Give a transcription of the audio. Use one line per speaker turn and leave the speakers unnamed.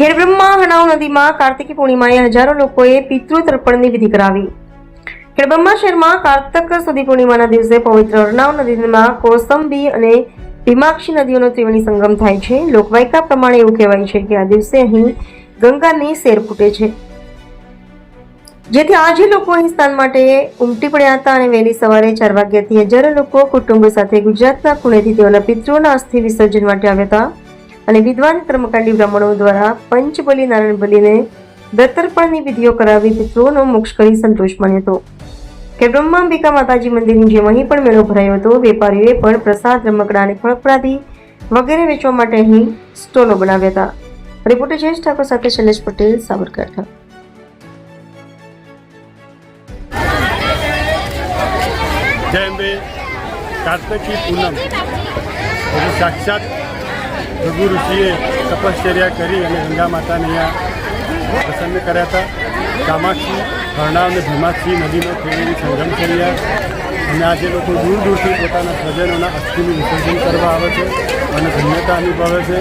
ખેડબ્રહ્મા હણાવ નદીમાં કાર્તિકી પૂર્ણિમાએ હજારો લોકોએ પિતૃ તર્પણની વિધિ કરાવી. ખેડબ્રહ્મા શહેરમાં કાર્તક સુધી પૂર્ણિમાના દિવસે પવિત્ર હરનાવ નદીમાં કોસંબી અને ભીમાક્ષી નદીઓનો ત્રિવેણી સંગમ થાય છે. લોકવાયકા પ્રમાણે એવું કહેવાય છે કે આ દિવસે અહીં ગંગાની શેર ફૂટે છે. જેથી આજે લોકો અહીં સ્નાન માટે ઉમટી પડ્યા હતા અને વહેલી સવારે ચાર વાગ્યાથી હજારો લોકો કુટુંબ સાથે ગુજરાતના ખૂણેથી તેઓના પિતૃઓના અસ્થિ વિસર્જન માટે આવ્યા હતા. અને વિદ્વાન કર્મકાંડી બ્રાહ્મણો દ્વારા પંચબલી નારાયણ બલીને દત્તર્પણની વિધિઓ કરાવી પિતૃઓનો મોક્ષ કરી સંતોષ માન્યો હતો. કે બ્રહ્માંબિકા માતાજી મંદિરની જેમ અહીં પણ મેળો ભરાયો હતો, વેપારીઓએ પણ પ્રસાદ, રમકડા અને ફળફળાદી વગેરે વેચવા માટે અહીં સ્ટોલો બનાવ્યા હતા. રિપોર્ટર જયેશ ઠાકોર સાથે શૈલેષ પટેલ, સાબરકાંઠા.
જય પૂનમ. સાક્ષાત ભૃગુ ઋષિએ તપશ્ચર્યા કરી અને ગંગા માતાને અહીંયા પ્રસન્ન કર્યા હતા. કામાક્ષી હરણાવ અને ભીમાક્ષી નદીનો ત્રિવેણી સંગમ કર્યા અને આજે લોકો દૂર દૂરથી પોતાના સ્વજનોના અસ્થિનું વિસર્જન કરવા આવે છે અને ધન્યતા અનુભવે છે.